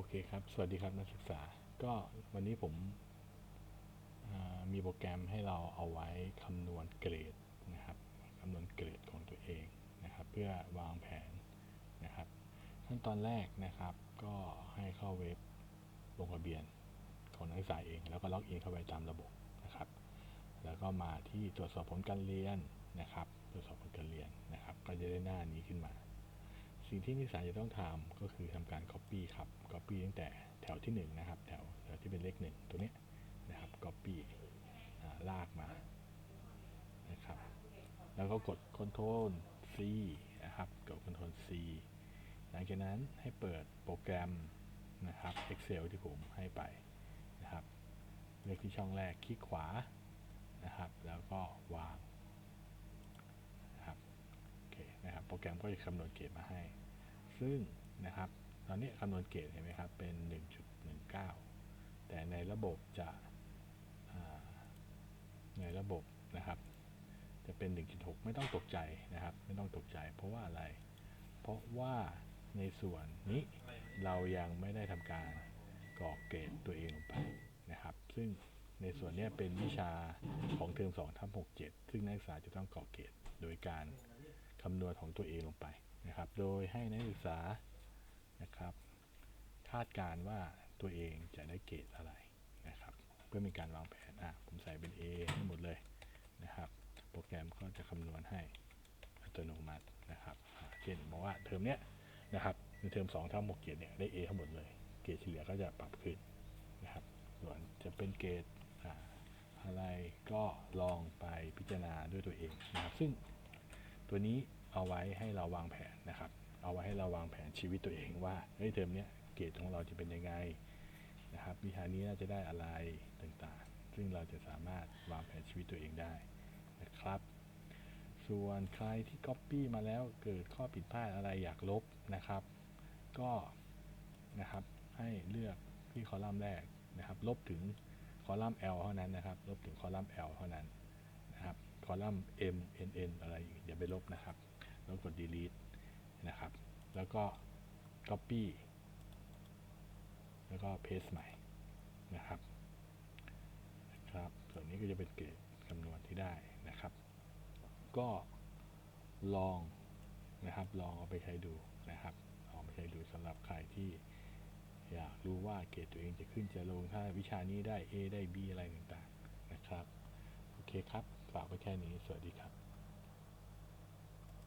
โอเคครับ สวัสดีครับนักศึกษา ก็วันนี้ผมมีโปรแกรมให้เราเอาไว้คำนวณเกรดนะครับคำนวณเกรดของตัวเองนะครับ เพื่อวางแผนนะครับ ขั้นตอนแรกนะครับ ก็ให้เข้าเว็บลงทะเบียนของนักศึกษาเอง แล้วก็ล็อกอินเข้าไปตามระบบนะครับ แล้วก็มาที่ตรวจสอบผลการเรียนนะครับ ตรวจสอบผลการเรียนนะครับ ก็จะได้หน้านี้ขึ้นมา สิ่งที่นักศึกษาจะต้องทำก็คือทำการ Copy ครับ Copy ตั้งแต่แถวที่ 1 นะครับ แถวแถวที่เป็นเลข 1 ตัวนี้นะครับ Copy อ่าลากมานะครับ แล้วก็กด Ctrl C นะครับ กด Ctrl C หลังจากนั้นให้เปิดโปรแกรมนะครับ Excel ที่ผมให้ไปนะครับ เลือกที่ช่องแรกคลิกขวานะครับ แล้วก็วางนะครับ โอเคนะครับ โปร แกรมก็จะคำนวณเกรดมาให้ ซึ่งนะครับ ตอนนี้คำนวณเกรดเห็นไหมครับ เป็น 1.19 แต่ในระบบจะในระบบนะครับ จะเป็น 1.6 ไม่ต้องตกใจนะครับ ไม่ต้องตกใจ เพราะว่าอะไร เพราะว่าในส่วนนี้เรายังไม่ได้ทำการกรอกเกรดตัวเองลงไปนะครับ ซึ่งในส่วนนี้เป็นวิชาของเทอม2ทับ67 ซึ่งนักศึกษาจะต้องกรอกเกรดโดยการ คำนวณของตัวเองลงไปนะครับ โดยให้นักศึกษานะครับคาดการว่าตัวเองจะได้เกรดอะไรนะครับ เพื่อมีการวางแผนอะผมใส่เป็น A ให้หมดเลยนะครับ โปรแกรมก็จะคำนวณให้อัตโนมัตินะครับเช่นบอกว่าเทอมเนี้ยนะครับในเทอม2ทั้งหมดเกรดเนี่ยได้ A ทั้งหมดเลย เกรดเฉลี่ยก็จะปรับขึ้นนะครับ ส่วนจะเป็นเกรดอะไรก็ลองไปพิจารณาด้วยตัวเองนะครับ ซึ่ง ตัวนี้เอาไว้ให้เราวางแผนนะครับ เอาไว้ให้เราวางแผนชีวิตตัวเองว่าเฮ้ยเทอมเนี้ยเกรดของเราจะเป็นยังไงนะครับ วิชานี้น่าจะได้อะไรต่างๆ ซึ่งเราจะสามารถวางแผนชีวิตตัวเองได้นะครับ ส่วนใครที่ Copy มาแล้วเกิดข้อผิดพลาดอะไรอยากลบนะครับ ก็นะครับให้เลือกที่คอลัมน์แรกนะครับ ลบถึงคอลัมน์ L เท่านั้นนะครับ ลบถึงคอลัมน์ L เท่านั้น อลัมน์ M N N อะไรอย่าไปลบนะครับ แล้วกด delete นะครับ แล้วก็ copy แล้วก็ paste ใหม่นะครับนะครับส่วนนี้ก็จะเป็นเกรดคำนวณที่ได้นะครับ ก็ลองนะครับ ลองเอาไปใช้ดูนะครับลองไปใช้ดูสำหรับใครที่อยากรู้ว่าเกรดตัวเองจะขึ้นจะลงถ้าวิชานี้ได้ A ได้ B อะไรต่างๆนะครับ โอเคครับ ฝากไว้แค่นี้ สวัสดีครับ